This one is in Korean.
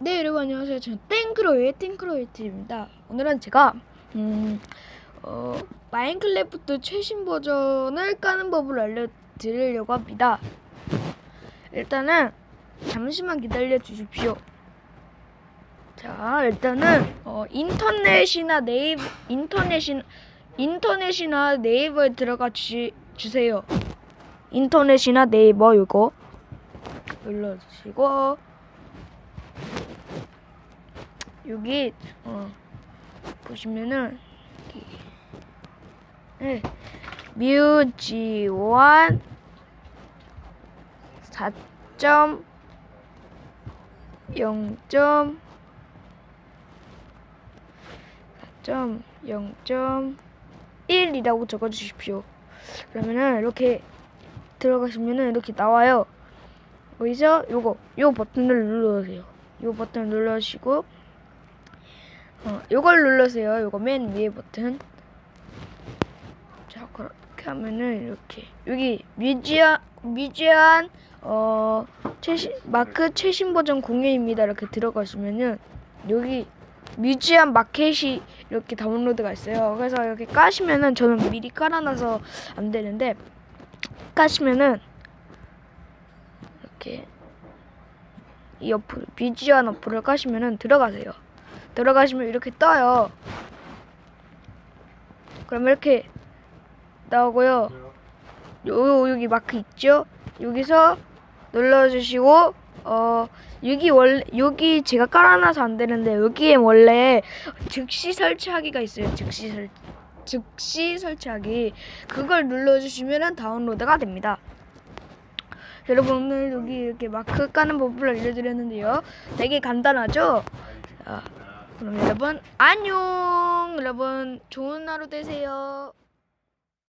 네 여러분 안녕하세요. 저는 땡크로의 땡크로이트입니다. 오늘은 제가 음, 어, 마인크래프트 최신 버전을 까는 법을 알려드리려고 합니다. 일단은 잠시만 기다려 주십시오. 자 일단은 어, 인터넷이나 네이버 인터넷이 인터넷이나 네이버에 들어가 주, 주세요. 인터넷이나 네이버 이거. 눌러주시고 여기 어 보시면은 네, 뮤지원 4.0. 4.0.1이라고 적어 주십시오. 그러면은 이렇게 들어가시면은 이렇게 나와요. 여기서 요거 요 버튼을 눌러주세요. 요 버튼을 눌러주시고 어, 요걸 눌러세요. 요거 맨 위에 버튼. 자, 그렇게 하면은 이렇게 여기 뮤지안 뮤지안 어 최신 마크 최신 버전 공유입니다. 이렇게 들어가시면은 여기 뮤지안 마켓이 이렇게 다운로드가 있어요. 그래서 이렇게 까시면은 저는 미리 깔아놔서 안 되는데 까시면은 이렇게 이 어플 뮤지안 어플을 까시면은 들어가세요. 들어가시면 이렇게 떠요. 그럼 이렇게 나오고요. 요 여기 마크 있죠? 여기서 눌러주시고 어 여기 원래 여기 제가 깔아놔서 안 되는데 여기에 원래 즉시 설치하기가 있어요. 즉시 설 즉시 설치하기 그걸 눌러주시면은 다운로드가 됩니다. 여러분 오늘 여기 이렇게 마크 까는 법을 알려드렸는데요. 되게 간단하죠? 자, 그럼 여러분 안녕. 여러분 좋은 하루 되세요.